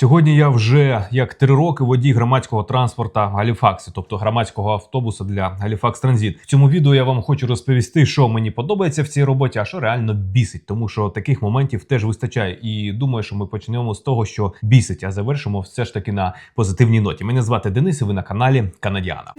Сьогодні я вже як три роки водій громадського транспорта Галіфаксі, тобто громадського автобуса для Галіфакс Транзит. В цьому відео я вам хочу розповісти, що мені подобається в цій роботі, а що реально бісить, тому що таких моментів теж вистачає. І думаю, що ми почнемо з того, що бісить, а завершимо все ж таки на позитивній ноті. Мене звати Денис, і ви на каналі Канадіана.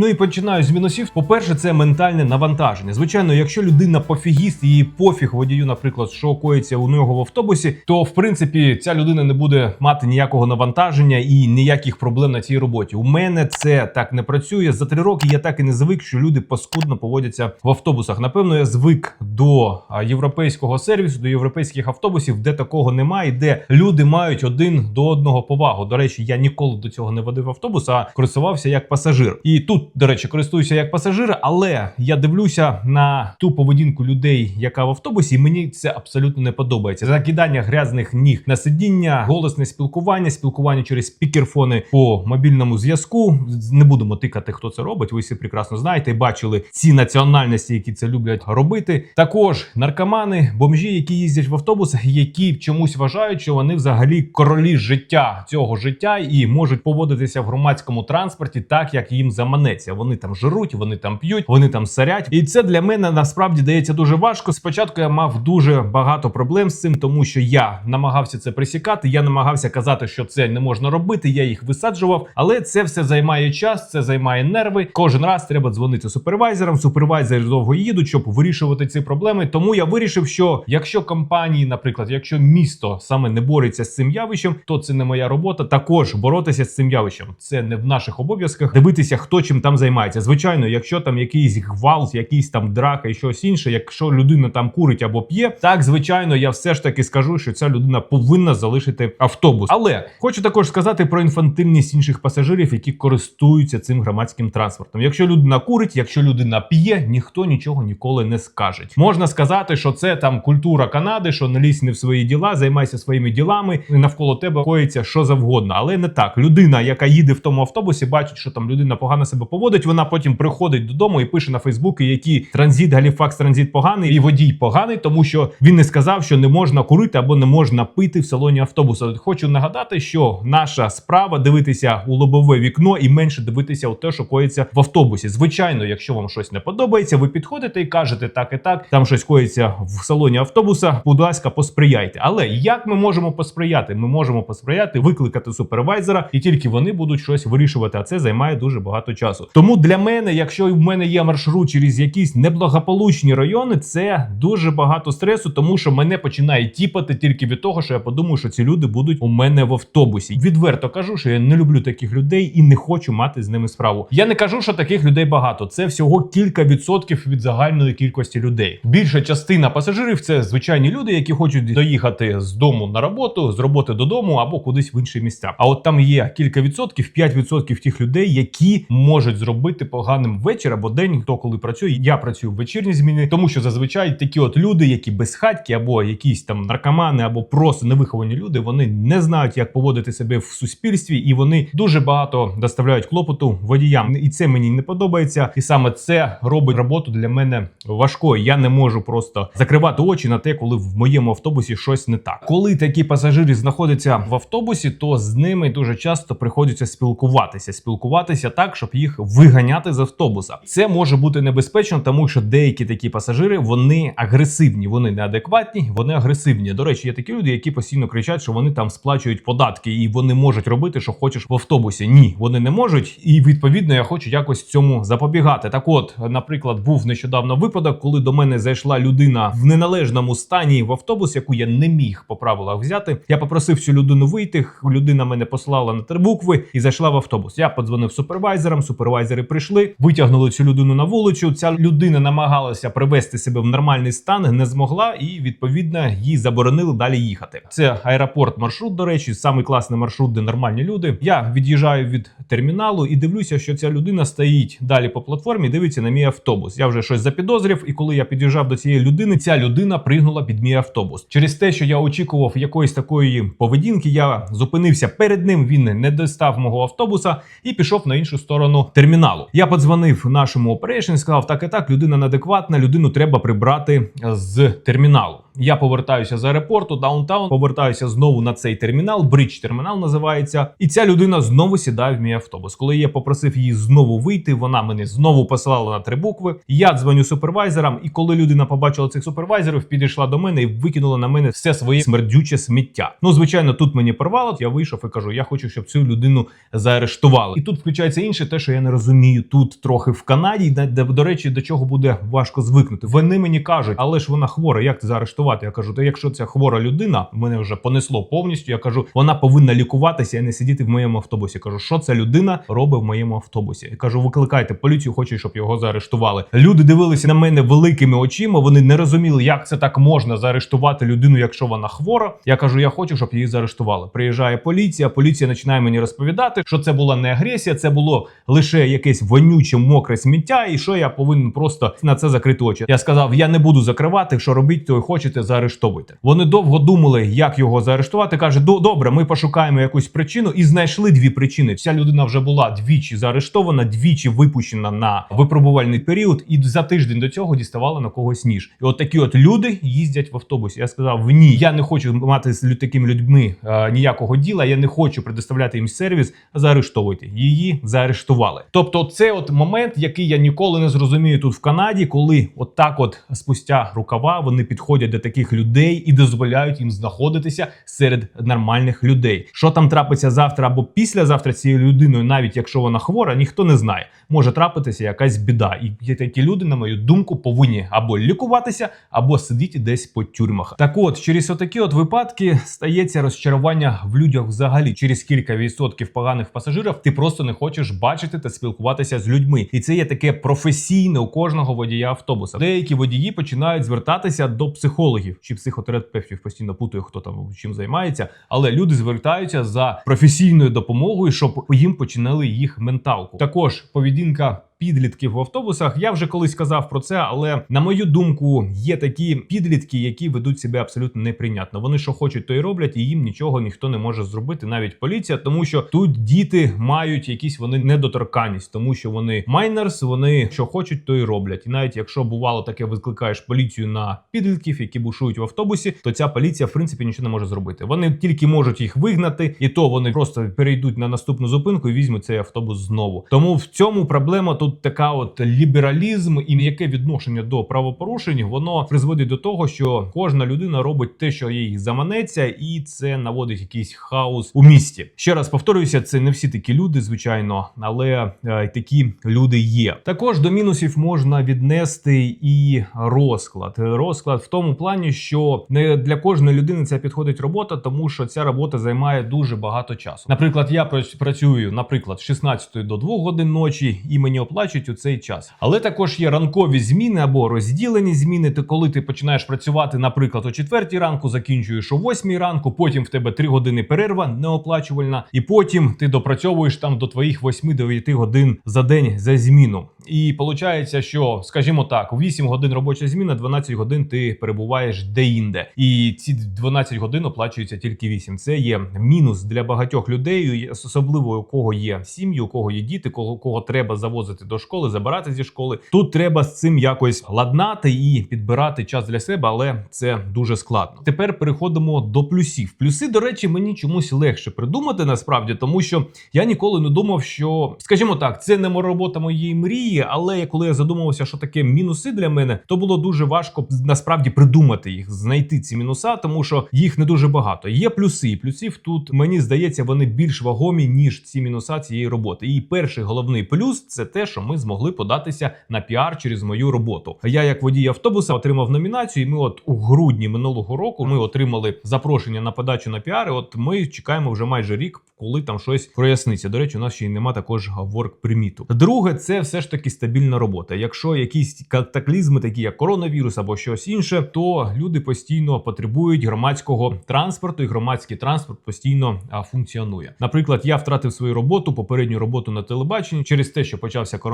Ну і починаю з мінусів. По-перше, це ментальне навантаження. Звичайно, якщо людина пофігіст, її пофіг водію, наприклад, що коїться у нього в автобусі, то в принципі ця людина не буде мати ніякого навантаження і ніяких проблем на цій роботі. У мене це так не працює. За три роки я так і не звик, що люди паскудно поводяться в автобусах. Напевно, я звик до європейського сервісу, до європейських автобусів, де такого немає, де люди мають один до одного повагу. До речі, я ніколи до цього не водив автобус, а користувався як пасажир. І тут, до речі, користуюся як пасажир, але я дивлюся на ту поведінку людей, яка в автобусі, і мені це абсолютно не подобається. Закидання грязних ніг на сидіння, голосне спілкування, спілкування через спікерфони по мобільному зв'язку. Не будемо тикати, хто це робить. Ви всі прекрасно знаєте, і бачили ці національності, які це люблять робити. Також наркомани, бомжі, які їздять в автобусах, які чомусь вважають, що вони взагалі королі життя цього життя і можуть поводитися в громадському транспорті так, як їм заманеться. Вони там жируть, вони там п'ють, вони там сарять. І це для мене насправді дається дуже важко. Спочатку я мав дуже багато проблем з цим, тому що я намагався це присікати. Я намагався казати, що це не можна робити. Я їх висаджував, але це все займає час, це займає нерви. Кожен раз треба дзвонити супервайзерам. Супервайзери довго їдуть, щоб вирішувати ці проблеми. Тому я вирішив, що якщо компанії, наприклад, якщо місто саме не бореться з цим явищем, то це не моя робота. Також боротися з цим явищем. Це не в наших обов'язках. Дивитися, хто чим там займається. Звичайно, якщо там якийсь гвалт, якийсь там драка і щось інше, якщо людина там курить або п'є, так звичайно, я все ж таки скажу, що ця людина повинна залишити автобус. Але хочу також сказати про інфантильність інших пасажирів, які користуються цим громадським транспортом. Якщо людина курить, якщо людина п'є, ніхто нічого ніколи не скаже. Можна сказати, що це там культура Канади, що не лізь не в свої діла, займайся своїми ділами, і навколо тебе коїться що завгодно. Але не так. Людина, яка їде в тому автобусі, бачить, що там людина погано себе поводить. Вона потім приходить додому і пише на Фейсбуці, який транзит Галіфакс транзит поганий, і водій поганий, тому що він не сказав, що не можна курити або не можна пити в салоні автобуса. Хочу нагадати, що наша справа дивитися у лобове вікно і менше дивитися у те, що коїться в автобусі. Звичайно, якщо вам щось не подобається, ви підходите і кажете так і так. Там щось коїться в салоні автобуса. Будь ласка, посприяйте. Але як ми можемо посприяти? Ми можемо посприяти, викликати супервайзера, і тільки вони будуть щось вирішувати. А це займає дуже багато часу. Тому для мене, якщо в мене є маршрут через якісь неблагополучні райони, це дуже багато стресу, тому що мене починає тіпати тільки від того, що я подумаю, що ці люди будуть у мене в автобусі. Відверто кажу, що я не люблю таких людей і не хочу мати з ними справу. Я не кажу, що таких людей багато. Це всього кілька відсотків від загальної кількості людей. Більша частина пасажирів це звичайні люди, які хочуть доїхати з дому на роботу, з роботи додому або кудись в інші місця. А от там є кілька відсотків, 5% тих людей, які можуть зробити поганим вечір або день, хто коли працює. Я працюю в вечірній зміні, тому що зазвичай такі от люди, які безхатьки, або якісь там наркомани, або просто невиховані люди, вони не знають, як поводити себе в суспільстві, і вони дуже багато доставляють клопоту водіям. І це мені не подобається. І саме це робить роботу для мене важкою. Я не можу просто закривати очі на те, коли в моєму автобусі щось не так. Коли такі пасажири знаходяться в автобусі, то з ними дуже часто приходиться спілкуватися, спілкуватися так, щоб їх виганяти з автобуса. Це може бути небезпечно, тому що деякі такі пасажири вони агресивні, вони неадекватні, вони агресивні. До речі, є такі люди, які постійно кричать, що вони там сплачують податки і вони можуть робити, що хочеш в автобусі. Ні, вони не можуть, і відповідно я хочу якось цьому запобігати. Так, от, наприклад, був нещодавно випадок, коли до мене зайшла людина в неналежному стані в автобус, яку я не міг по правилах взяти. Я попросив цю людину вийти. Людина мене послала на три букви і зайшла в автобус. Я подзвонив супервайзерам. Супервайзери прийшли, витягнули цю людину на вулицю. Ця людина намагалася привести себе в нормальний стан, не змогла, і відповідно їй заборонили далі їхати. Це аеропорт маршрут. До речі, самий класний маршрут, де нормальні люди. Я від'їжджаю від терміналу і дивлюся, що ця людина стоїть далі по платформі. Дивиться на мій автобус. Я вже щось запідозрив, і коли я під'їжджав до цієї людини, ця людина пригнула під мій автобус. Через те, що я очікував якоїсь такої поведінки, я зупинився перед ним. Він не достав мого автобуса і пішов на іншу сторону терміналу. Я подзвонив нашому оперейшн, сказав, так і так, людина неадекватна, людину треба прибрати з терміналу. Я повертаюся з аеропорту, даунтаун, повертаюся знову на цей термінал. Бридж термінал називається. І ця людина знову сідає в мій автобус. Коли я попросив її знову вийти, вона мене знову посилала на три букви. Я дзвоню супервайзерам, і коли людина побачила цих супервайзерів, підійшла до мене і викинула на мене все своє смердюче сміття. Ну, звичайно, тут мені порвало. Я вийшов і кажу: я хочу, щоб цю людину заарештували. І тут включається інше, те, що я не розумію тут трохи в Канаді, де, до речі, до чого буде важко звикнути. Вони мені кажуть, але ж вона хвора. Як це заарештувати? Я кажу, та якщо це хвора людина, мене вже понесло повністю. Я кажу, вона повинна лікуватися і не сидіти в моєму автобусі. Кажу, що ця людина робить в моєму автобусі. Я кажу, викликайте поліцію, хочу, щоб його заарештували. Люди дивилися на мене великими очима. Вони не розуміли, як це так можна заарештувати людину, якщо вона хвора. Я кажу, я хочу, щоб її заарештували. Приїжджає поліція. Поліція починає мені розповідати, що це була не агресія, це було лише якесь вонюче, мокре сміття, і що я повинен просто на це закрити очі. Я сказав, я не буду закривати. Що робіть, то хочете, заарештовуйте. Вони довго думали, як його заарештувати. каже, «До- добре, ми пошукаємо якусь причину і знайшли дві причини. Ця людина вже була двічі заарештована, двічі випущена на випробувальний період, і за тиждень до цього діставала на когось ніж. І от такі от люди їздять в автобусі. Я сказав: ні, я не хочу мати з такими людьми е, ніякого діла. Я не хочу предоставляти їм сервіс. Заарештовуйте її, заарештували. Тобто, це от момент, який я ніколи не зрозумію тут в Канаді, коли от от спустя рукава, вони підходять таких людей і дозволяють їм знаходитися серед нормальних людей. Що там трапиться завтра або післязавтра цією людиною, навіть якщо вона хвора, ніхто не знає. Може трапитися якась біда, і такі люди, на мою думку, повинні або лікуватися, або сидіти десь по тюрмах. Так, от через отакі от випадки стається розчарування в людях взагалі. Через кілька відсотків поганих пасажирів ти просто не хочеш бачити та спілкуватися з людьми, і це є таке професійне у кожного водія автобуса. Деякі водії починають звертатися до психологів чи психотерапевтів. Постійно путаю, хто там чим займається, але люди звертаються за професійною допомогою, щоб їм починали їх менталку. Також поведінка. Підлітків в автобусах я вже колись казав про це, але на мою думку, є такі підлітки, які ведуть себе абсолютно неприйнятно. Вони що хочуть, то й роблять, і їм нічого ніхто не може зробити, навіть поліція, тому що тут діти мають якісь вони недоторканність, тому що вони майнерс, вони що хочуть, то й роблять. І навіть якщо бувало таке, викликаєш поліцію на підлітків, які бушують в автобусі, то ця поліція в принципі нічого не може зробити. Вони тільки можуть їх вигнати, і то вони просто перейдуть на наступну зупинку і візьмуть цей автобус знову. Тому в цьому проблема тут така от лібералізм і яке відношення до правопорушень, воно призводить до того, що кожна людина робить те, що їй заманеться, і це наводить якийсь хаос у місті. Ще раз повторююся, це не всі такі люди, звичайно, але е, такі люди є. Також до мінусів можна віднести і розклад. Розклад в тому плані, що не для кожної людини це підходить робота, тому що ця робота займає дуже багато часу. Наприклад, я прац- працюю, наприклад, з 16 до 2 годин ночі, і мені оплачують у цей час. Але також є ранкові зміни або розділені зміни. Ти коли ти починаєш працювати, наприклад, о 4 ранку, закінчуєш о 8 ранку, потім в тебе 3 години перерва неоплачувальна, і потім ти допрацьовуєш там до твоїх 8-9 годин за день за зміну. І виходить, що, скажімо так, 8 годин робоча зміна, 12 годин ти перебуваєш де-інде. І ці 12 годин оплачуються тільки 8. Це є мінус для багатьох людей, особливо у кого є сім'ї, у кого є діти, кого, кого треба завозити до школи, забирати зі школи. Тут треба з цим якось ладнати і підбирати час для себе, але це дуже складно. Тепер переходимо до плюсів. Плюси, до речі, мені чомусь легше придумати насправді, тому що я ніколи не думав, що, скажімо так, це не робота моєї мрії, але коли я задумувався, що таке мінуси для мене, то було дуже важко насправді придумати їх, знайти ці мінуса, тому що їх не дуже багато. Є плюси, і плюсів тут мені здається, вони більш вагомі ніж ці мінуса цієї роботи. І перший головний плюс це те, що ми змогли податися на піар через мою роботу. Я, як водій автобуса, отримав номінацію. і Ми, от у грудні минулого року, ми отримали запрошення на подачу на піар. і От ми чекаємо вже майже рік, коли там щось проясниться. До речі, у нас ще й нема також work приміту. Друге, це все ж таки стабільна робота. Якщо якісь катаклізми, такі як коронавірус або щось інше, то люди постійно потребують громадського транспорту, і громадський транспорт постійно функціонує. Наприклад, я втратив свою роботу, попередню роботу на телебаченні через те, що почався коронавірус,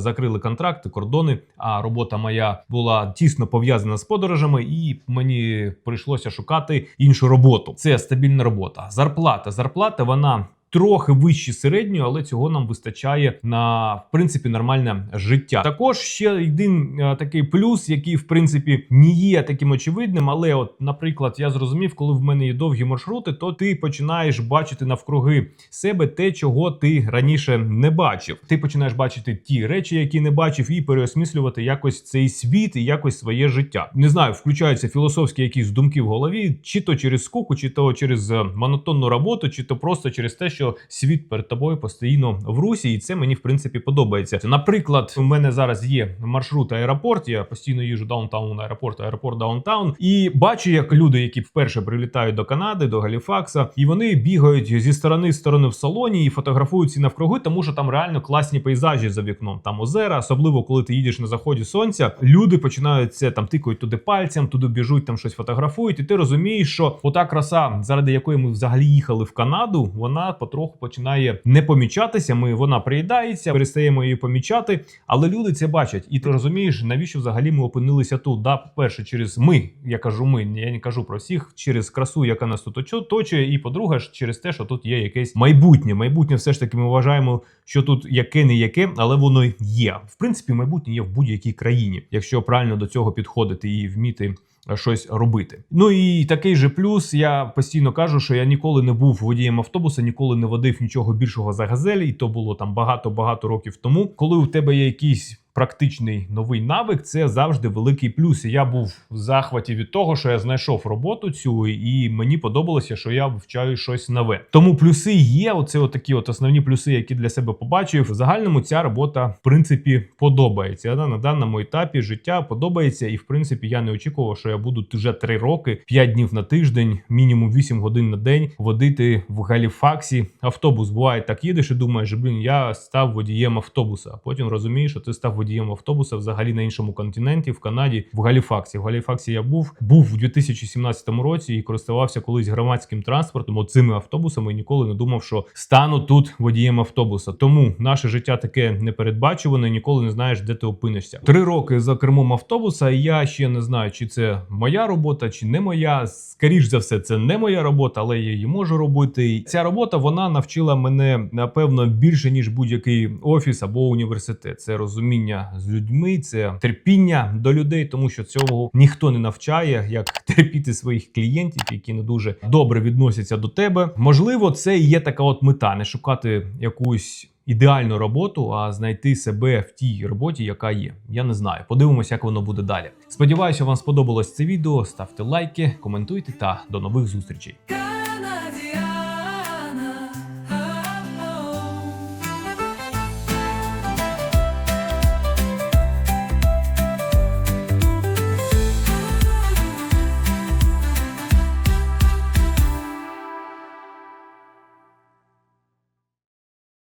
закрили контракти, кордони. А робота моя була тісно пов'язана з подорожами, і мені прийшлося шукати іншу роботу. Це стабільна робота. Зарплата. Зарплата вона трохи вищі середньої, але цього нам вистачає на в принципі нормальне життя. Також ще один е, такий плюс, який в принципі не є таким очевидним. Але, от, наприклад, я зрозумів, коли в мене є довгі маршрути, то ти починаєш бачити навкруги себе те, чого ти раніше не бачив. Ти починаєш бачити ті речі, які не бачив, і переосмислювати якось цей світ і якось своє життя. Не знаю, включаються філософські якісь думки в голові, чи то через скуку, чи то через е, монотонну роботу, чи то просто через те, що світ перед тобою постійно в русі, і це мені в принципі подобається. Наприклад, у мене зараз є маршрут аеропорт. Я постійно їжу даунтаун аеропорт, аеропорт даунтаун, і бачу, як люди, які вперше прилітають до Канади, до Галіфакса, і вони бігають зі сторони в сторону в салоні і фотографують ці навкруги, тому що там реально класні пейзажі за вікном. Там озера, особливо коли ти їдеш на заході сонця. Люди починають це там тикають туди пальцем, туди біжуть, там щось фотографують, і ти розумієш, що ота краса, заради якої ми взагалі їхали в Канаду, вона потроху починає не помічатися. Ми вона приїдається, перестаємо її помічати, але люди це бачать, і ти розумієш, навіщо взагалі ми опинилися тут. Да, перше, через ми, я кажу, ми я не кажу про всіх, через красу, яка нас тут оточує, і по-друге, через те, що тут є якесь майбутнє. Майбутнє, все ж таки, ми вважаємо, що тут яке не яке, але воно є. В принципі, майбутнє є в будь-якій країні, якщо правильно до цього підходити і вміти. Щось робити. Ну і такий же плюс. Я постійно кажу, що я ніколи не був водієм автобуса, ніколи не водив нічого більшого за газелі, і то було там багато-багато років тому. Коли у тебе є якийсь практичний новий навик, це завжди великий плюс. І я був в захваті від того, що я знайшов роботу цю, і мені подобалося, що я вивчаю щось нове. Тому плюси є. Оце от такі от основні плюси, які для себе побачив. В загальному ця робота в принципі подобається. На даному етапі життя подобається, і в принципі я не очікував, що я буду вже 3 роки, 5 днів на тиждень, мінімум 8 годин на день водити в Галіфаксі автобус. Буває так їдеш і думаєш, блін, я став водієм автобуса. Потім розумієш, що ти став водієм автобуса взагалі на іншому континенті, в Канаді, в Галіфаксі. В Галіфаксі я був, був у 2017 році і користувався колись громадським транспортом, оцими автобусами. І ніколи не думав, що стану тут водієм автобуса. Тому наше життя таке непередбачуване, ніколи не знаєш, де ти опинишся. Три роки за кермом автобуса, і я ще не знаю, чи це моя робота, чи не моя. Скоріш за все, це не моя робота, але я її можу робити. І ця робота вона навчила мене напевно більше ніж будь-який офіс або університет. Це розуміння з людьми, це терпіння до людей, тому що цього ніхто не навчає, як терпіти своїх клієнтів, які не дуже добре відносяться до тебе. Можливо, це і є така от мета, не шукати якусь. Ідеальну роботу, а знайти себе в тій роботі, яка є. Я не знаю. Подивимося, як воно буде далі. Сподіваюся, вам сподобалось це відео. Ставте лайки, коментуйте та до нових зустрічей.